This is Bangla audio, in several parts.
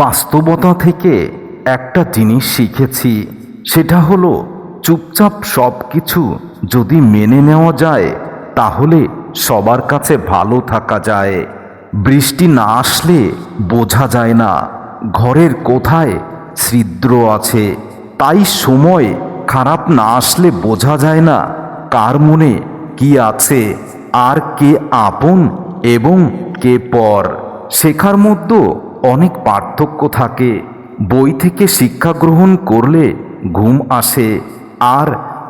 বাস্তবতা থেকে একটা জিনিস শিখেছি, সেটা হলো চুপচাপ সব কিছু যদি মেনে নেওয়া যায়, তাহলে সবার কাছে ভালো থাকা যায়। বৃষ্টি না আসলে বোঝা যায় না, ঘরের কোথায় ছিদ্র আছে। তাই সময় খারাপ না আসলে বোঝা যায় না, কার মনে কি আছে, আর কে আপন এবং কে পর। শেখার মধ্যে অনেক পার্থক্য থাকে। বই থেকে শিক্ষা গ্রহণ করলে ঘুম আসে আর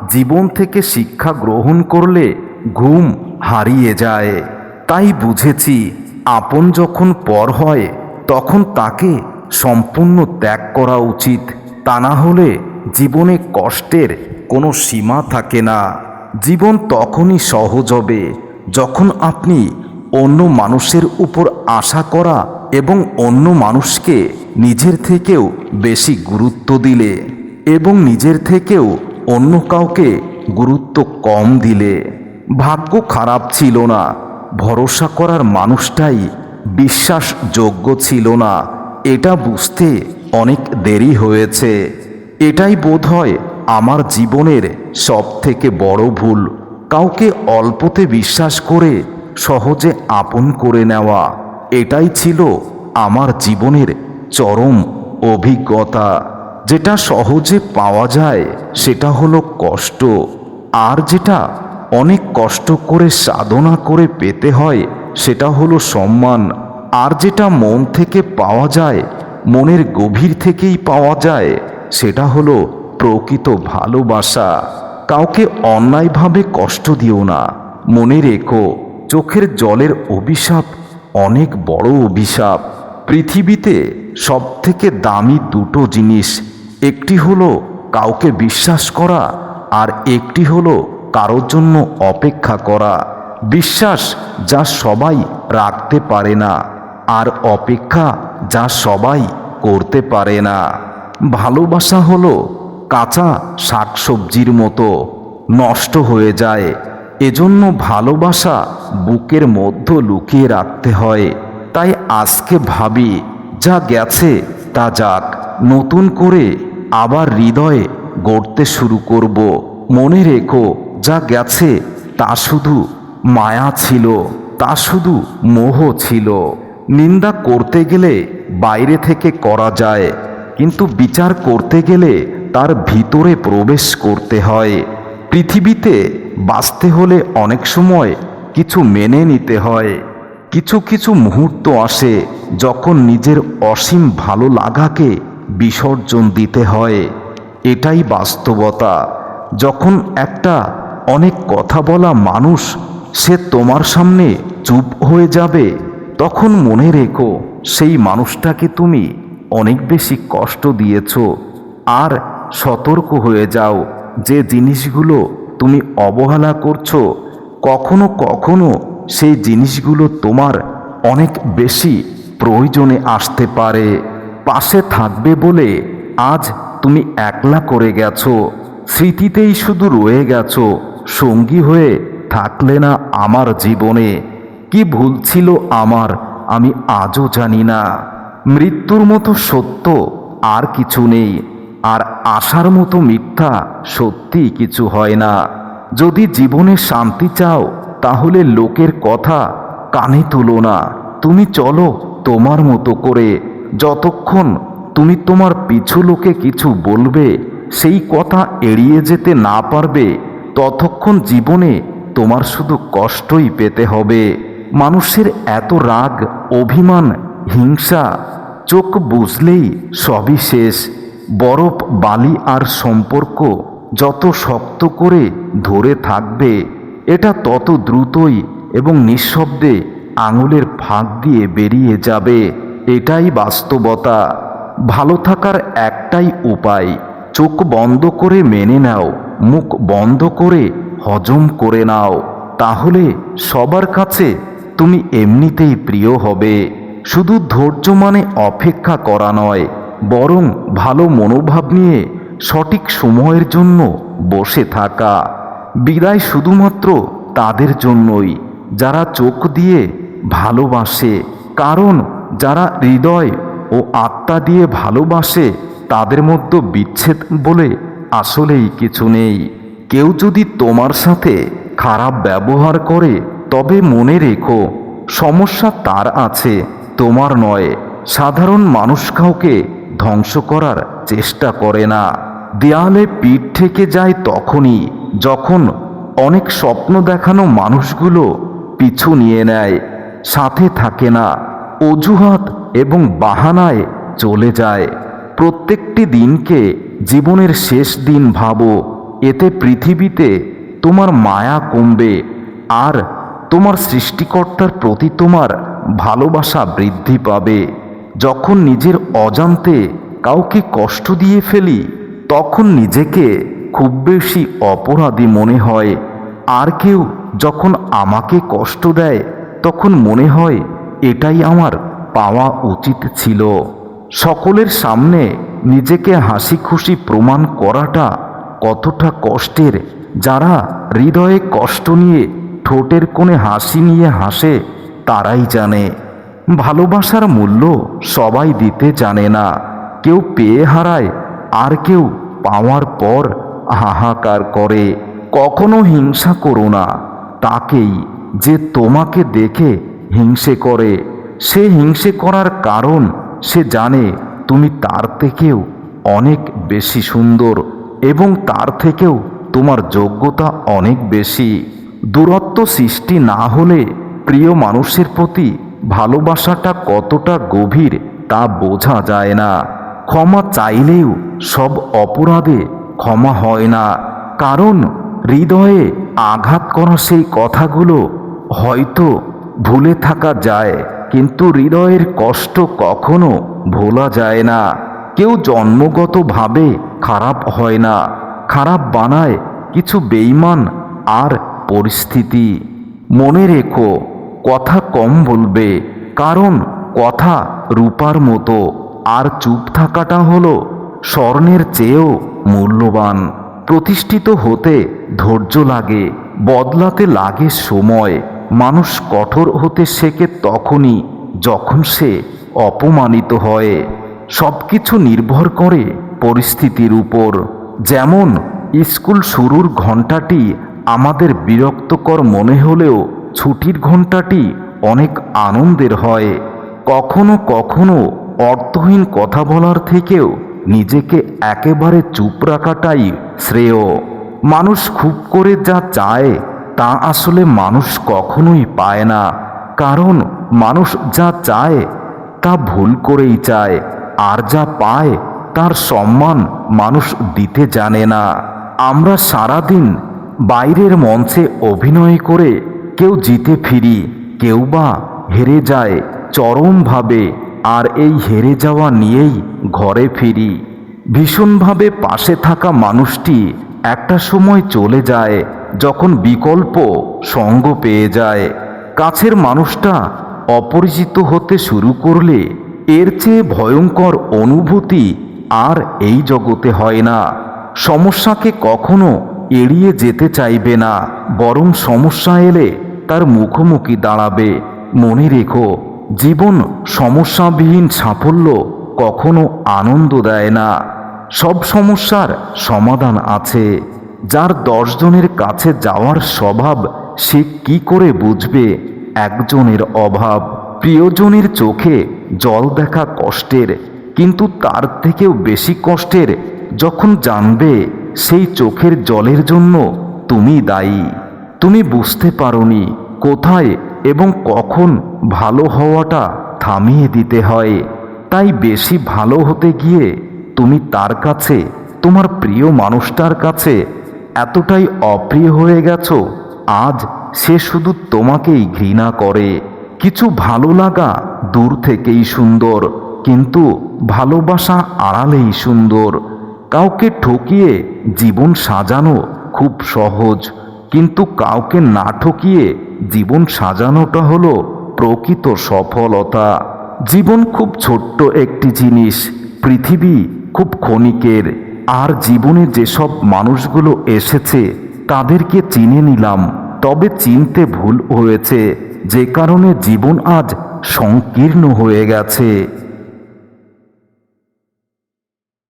জীবন থেকে শিক্ষা গ্রহণ করলে ঘুম হারিয়ে যায়। তাই বুঝেছি, আপন যখন পর হয়, তখন তাকে সম্পূর্ণ ত্যাগ করা উচিত। তা না হলে জীবনে কষ্টের কোনো সীমা থাকে না। জীবন তখনই সহজ হবে যখন আপনি অন্য মানুষের উপর আশা করা এবং অন্য মানুষকে নিজের থেকেও বেশি গুরুত্ব দিলে এবং নিজের থেকেও অন্য কাউকে গুরুত্ব কম দিলে। ভাগ্য খারাপ ছিল না। ভরসা করার মানুষটাই বিশ্বাসযোগ্য ছিল না। এটা বুঝতে অনেক দেরি হয়েছে। এটাই বোধ হয় আমার জীবনের সব থেকে বড় ভুল। কাউকে অল্পতে বিশ্বাস করে সহজে আপন করে নেওয়া। এটাই ছিল আমার জীবনের চরম অভিজ্ঞতা। যেটা সহজে পাওয়া যায়, সেটা হলো কষ্ট। আর যেটা অনেক কষ্ট করে সাধনা করে পেতে হয়, সেটা হলো সম্মান। আর যেটা মন থেকে পাওয়া যায়, মনের গভীর থেকেই পাওয়া যায়, সেটা হলো প্রকৃত ভালোবাসা। কাউকে অন্যায়ভাবে কষ্ট দিও না। মনে রেখো, চোখের জলের অভিশাপ অনেক বড় অভিশাপ। পৃথিবীতে সবথেকে দামি দুটো জিনিস, একটি হলো কাউকে বিশ্বাস করা আর একটি হলো কারোর জন্য অপেক্ষা করা। বিশ্বাস যা সবাই রাখতে পারে না আর অপেক্ষা যা সবাই করতে পারে না। ভালোবাসা হলো কাঁচা শাকসবজির মতো নষ্ট হয়ে যায়। এজন্য ভালোবাসা বুকের মধ্য লুকিয়ে রাখতে হয়। তাই আজকে ভাবি, যা গেছে তা যাক, নতুন করে আবার হৃদয়ে গড়তে শুরু করব। মনে রেখো, যা গেছে তা শুধু মায়া ছিল, তা শুধু মোহ ছিল। নিন্দা করতে গেলে বাইরে থেকে করা যায়, কিন্তু বিচার করতে গেলে তার ভিতরে প্রবেশ করতে হয়। পৃথিবীতে বাঁচতে হলে অনেক সময় কিছু মেনে নিতে হয়। কিছু কিছু মুহূর্ত আসে যখন নিজের অসীম ভালো লাগাকে বিসর্জন দিতে হয়। এটাই বাস্তবতা। যখন একটা অনেক কথা বলা মানুষ সে তোমার সামনে চুপ হয়ে যাবে, তখন মনে রেখো সেই মানুষটাকে তুমি অনেক বেশি কষ্ট দিয়েছ। আর সতর্ক হয়ে যাও যে জিনিসগুলো তুমি অবহেলা করছ, কখনো কখনো সেই জিনিসগুলো তোমার অনেক বেশি প্রয়োজনে আসতে পারে। পাশে থাকবে বলে আজ তুমি একলা করে গেছো, স্মৃতিতেই শুধু রয়ে গেছো, সঙ্গী হয়ে থাকলে না আমার জীবনে। কি ভুল ছিল আমার আমি আজও জানি না। মৃত্যুর মতো সত্য আর কিছু নেই। আর আশার মতো মিথ্যা সত্যি কিছু হয় না। যদি জীবনে শান্তি চাও, তাহলে লোকের কথা কানে তুলো না। তুমি চলো তোমার মতো করে। যতক্ষণ তুমি তোমার পিছু লোকে কিছু বলবে, সেই কথা এড়িয়ে যেতে না পারবে, ততক্ষণ জীবনে তোমার শুধু কষ্টই পেতে হবে। মানুষের এত রাগ, অভিমান, হিংসা, চোখ বুঝলেই সবই শেষ। বরফ, বালি আর সম্পর্ক যত শক্ত করে ধরে থাকবে, এটা তত দ্রুতই এবং নিঃশব্দে আঙুলের ফাঁক দিয়ে বেরিয়ে যাবে। এটাই বাস্তবতা। ভালো থাকার একটাই উপায়, চোখ বন্ধ করে মেনে নাও, মুখ বন্ধ করে হজম করে নাও। তাহলে সবার কাছে তুমি এমনিতেই প্রিয় হবে। শুধু ধৈর্য মানে অপেক্ষা করা নয় বরং ভালো মনোভাব নিয়ে সঠিক সময়ের জন্য বসে থাকা। বিদায় শুধুমাত্র তাদের জন্যই, যারা চোখ দিয়ে ভালোবাসে, কারণ যারা হৃদয় ও আত্মা দিয়ে ভালোবাসে, তাদের মধ্যে বিচ্ছেদ বলে আসলেই কিছু নেই। কেউ যদি তোমার সাথে খারাপ ব্যবহার করে, তবে মনে রেখো, সমস্যা তার আছে, তোমার নয়। সাধারণ মানুষ কাউকে ধ্বংস করার চেষ্টা করে না। দেয়ালে পিঠ থেকে যায় তখনই, যখন অনেক স্বপ্ন দেখানো মানুষগুলো পিছু নিয়ে নেয়, সাথে থাকে না, অজুহাত এবং বাহানায় চলে যায়। প্রত্যেকটি দিনকে জীবনের শেষ দিন ভাবো, এতে পৃথিবীতে তোমার মায়া কমবে, আর তোমার সৃষ্টিকর্তার প্রতি তোমার ভালোবাসা বৃদ্ধি পাবে। যখন নিজের অজান্তে কাউকে কষ্ট দিয়ে ফেলি, তখন নিজেকে খুব বেশি অপরাধী মনে হয়। আর কেউ যখন আমাকে কষ্ট দেয়, তখন মনে হয় এটাই আমার পাওয়া উচিত ছিল। সকলের সামনে নিজেকে হাসি খুশি প্রমাণ করাটা কতটা কষ্টের, যারা হৃদয়ে কষ্ট নিয়ে ঠোঁটের কোণে হাসি নিয়ে হাসে, তারাই জানে। ভালোবাসার মূল্য সবাই দিতে জানে না। কেউ পেয়ে হারায়, আর কেউ পাওয়ার পর হাহাকার করে। কখনো হিংসা করো না। তাকেই যে তোমাকে দেখে হিংসে করে, সে হিংসে করার কারণ সে জানে তুমি তার থেকেও অনেক বেশি সুন্দর এবং তার থেকেও তোমার যোগ্যতা অনেক বেশি। দূরত্ব সৃষ্টি না হলে প্রিয় মানুষের প্রতি ভালোবাসাটা কতটা গভীর তা বোঝা যায় না। ক্ষমা চাইলেও সব অপরাধে ক্ষমা হয় না। কারণ হৃদয়ে আঘাত করা সেই কথাগুলো হয়তো ভুলে থাকা যায়, কিন্তু হৃদয়ের কষ্ট কখনো ভোলা যায় না। কেউ জন্মগতভাবে খারাপ হয় না। খারাপ বানায় কিছু বেইমান আর পরিস্থিতি। মনে রেখো কথা কম বলবে, কারণ কথা রূপার মতো। আর চুপ থাকাটা হলো স্বর্ণের চেয়েও মূল্যবান। প্রতিষ্ঠিত হতে ধৈর্য লাগে, বদলাতে লাগে সময়। মানুষ কঠোর হতে শেখে তখনই যখন সে অপমানিত হয়। সব কিছু নির্ভর করে পরিস্থিতির উপর। যেমন, স্কুল শুরুর ঘন্টাটি আমাদের বিরক্তকর মনে হলেও ছুটির ঘন্টাটি অনেক আনন্দের হয়। কখনো কখনো অর্থহীন কথা বলার থেকেও নিজেকে একেবারে চুপ রাখাটাই শ্রেয়। মানুষ খুব করে যা চায়, তা আসলে মানুষ কখনোই পায় না। কারণ মানুষ যা চায়, তা ভুল করেই চায়। আর যা পায়, তার সম্মান মানুষ দিতে জানে না। আমরা সারাদিন বাইরের মঞ্চে অভিনয় করে কেউ জিতে ফিরি, কেউ বা হেরে যায়, চরমভাবে আর এই হেরে যাওয়া নিয়েই ঘরে ফিরি। ভীষণভাবে পাশে থাকা মানুষটি একটা সময় চলে যায়, যখন বিকল্প সঙ্গ পেয়ে যায়। কাছের মানুষটা অপরিচিত হতে শুরু করলে এর চেয়ে ভয়ঙ্কর অনুভূতি আর এই জগতে হয় না। সমস্যাকে কখনো এড়িয়ে যেতে চাইবে না, বরং সমস্যা এলে তার মুখোমুখি দাঁড়াবে। মনে রেখো, জীবন সমস্যাবিহীন সাফল্য কখনো আনন্দ দেয় না। সব সমস্যার সমাধান আছে। যার দশজনের কাছে যাওয়ার স্বভাব সে কি করে বুঝবে? একজনের অভাব, প্রিয়জনের চোখে জল দেখা কষ্টের। কিন্তু তার থেকেও বেশি কষ্টের যখন জানবে, সেই চোখের জলের জন্য তুমি দায়ী। তুমি বুঝতে পারোনি কোথায় এবং কখন ভালো হওয়াটা থামিয়ে দিতে হয়। তাই বেশি ভালো হতে গিয়ে তুমি তার কাছে, তোমার প্রিয় মানুষটার কাছে এতটাই অপ্রিয় হয়ে গেছো, আজ সে শুধু তোমাকেই ঘৃণা করে। কিছু ভালো লাগা দূর থেকেই সুন্দর, কিন্তু ভালোবাসা আড়ালেই সুন্দর। কাউকে ঠকিয়ে জীবন সাজানো খুব সহজ। কিন্তু কাউকে না ঠকিয়ে জীবন সাজানোটা হলো প্রকৃত সফলতা। জীবন খুব ছোট্ট একটি জিনিস, পৃথিবী খুব ক্ষণিকের। আর জীবনে যেসব মানুষগুলো এসেছে, তাদেরকে চিনে নিলাম, তবে চিনতে ভুল হয়েছে। যে কারণে জীবন আজ সংকীর্ণ হয়ে গেছে।